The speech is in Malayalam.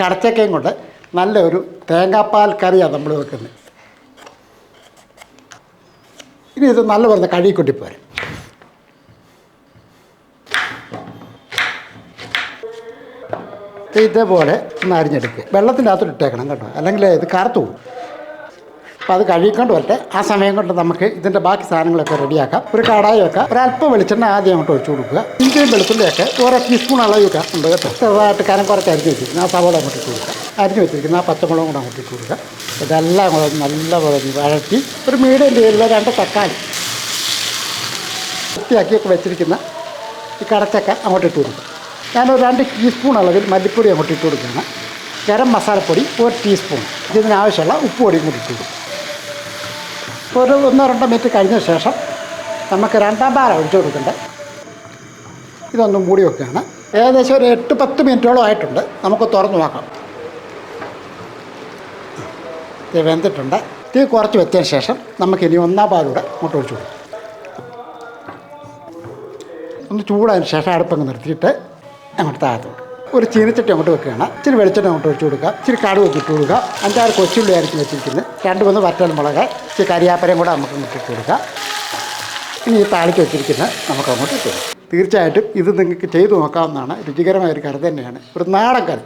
കടച്ചക്കയും കൊണ്ട് നല്ലൊരു തേങ്ങാപ്പാൽ കറിയാണ് നമ്മൾ വെക്കുന്നത്. ഇനി ഇത് നല്ല പറഞ്ഞ കഴുകിക്കൊണ്ടി പോരെ. ഇതേപോലെ ഒന്ന് അരിഞ്ഞെടുക്കുക വെള്ളത്തിന്റെ അകത്തോട്ട് ഇട്ടേക്കണം കേട്ടോ. അല്ലെങ്കിൽ ഇത് കറുത്തു പോകും. അപ്പോൾ അത് കഴുകിക്കൊണ്ട് വരട്ടെ. ആ സമയം കൊണ്ട് നമുക്ക് ഇതിന്റെ ബാക്കി സാധനങ്ങളൊക്കെ റെഡിയാക്കാം. ഒരു കടായി വെക്കാം. ഒരല്പം വെളിച്ചെണ്ണ ആദ്യം അങ്ങോട്ട് ഒഴിച്ചു കൊടുക്കുക. ഇഞ്ചിയും വെളുത്തുള്ളിയൊക്കെ ഓരോ ടീസ്പൂൺ അളവ് വെക്കാം. ഉണ്ട് കേട്ടോ. ചെറുതായിട്ട് കനം കുറച്ച് അരിഞ്ഞ് വെച്ചിരിക്കുന്ന. ആ സവോള അങ്ങോട്ട് ഇട്ട് കൊടുക്കുക അരിഞ്ഞ് വെച്ചിരിക്കുന്ന. ആ പച്ചമുളകും കൂടെ അങ്ങോട്ട് ഇട്ട് കൊടുക്കുക. ഇതെല്ലാം കൂടെ നല്ല നല്ലപോലെ വഴറ്റി ഒരു മീഡിയം രീതിയിലുള്ള രണ്ട് തക്കാളി വൃത്തിയാക്കിയൊക്കെ വെച്ചിരിക്കുന്ന ഈ കടച്ചക്ക അങ്ങോട്ട് ഇട്ട് കൊടുക്കുക ഞാനൊരു രണ്ട് ടീസ്പൂൺ അളവിൽ മല്ലിപ്പൊടി അങ്ങോട്ട് ഇട്ട് കൊടുക്കുകയാണ്. ഗരം മസാലപ്പൊടി ഒരു ടീസ്പൂൺ ഇതിനാവശ്യമുള്ള ഉപ്പ് പൊടിയും കൂടി ഇട്ട് കൊടുക്കും. ഒരു ഒന്നോ രണ്ടോ മിനിറ്റ് കഴിഞ്ഞ ശേഷം നമുക്ക് രണ്ടാം പാല ഒഴിച്ചു കൊടുക്കണ്ടേ. ഇതൊന്ന് മൂടി വെക്കുകയാണ്. ഏകദേശം ഒരു എട്ട് പത്ത് മിനിറ്റോളം ആയിട്ടുണ്ട്. നമുക്ക് തുറന്നു നോക്കാം. ഇത് വെന്തിട്ടുണ്ട്. തീ കുറച്ച് വെച്ചതിന് ശേഷം നമുക്കിനി ഒന്നാം പാലൂടെ അങ്ങോട്ട് ഒഴിച്ചു കൊടുക്കും. ഒന്ന് ചൂടായതിന് ശേഷം അടുപ്പങ്ങ് നിർത്തിയിട്ട് അങ്ങോട്ട് താഴത്ത് ഒരു ചീനച്ചട്ടി അങ്ങോട്ട് വെക്കുകയാണ്. ഇച്ചിരി വെളിച്ചെണ്ണ അങ്ങോട്ട് ഒഴിച്ചു കൊടുക്കുക ഇച്ചിരി കടുവ് ഇട്ട് കൊടുക്കുക അഞ്ചാറ് കൊച്ചുള്ളി ആയിരിക്കും വെച്ചിരിക്കുന്നത് രണ്ട് മൂന്ന് വറ്റൽ മുളക് ഇച്ചിരി കരിയാപ്പരയും കൂടെ നമുക്ക് ഇങ്ങോട്ട് ഇട്ട് കൊടുക്കുക ഇനി ഈ താളിക്ക് വെച്ചിരിക്കുന്നത് നമുക്ക് അങ്ങോട്ട് ഇട്ട് കൊടുക്കാം. തീർച്ചയായിട്ടും ഇത് നിങ്ങൾക്ക് ചെയ്തു നോക്കാവുന്നതാണ്. രുചികരമായ ഒരു കറി തന്നെയാണ്. ഒരു നാടൻ കറി.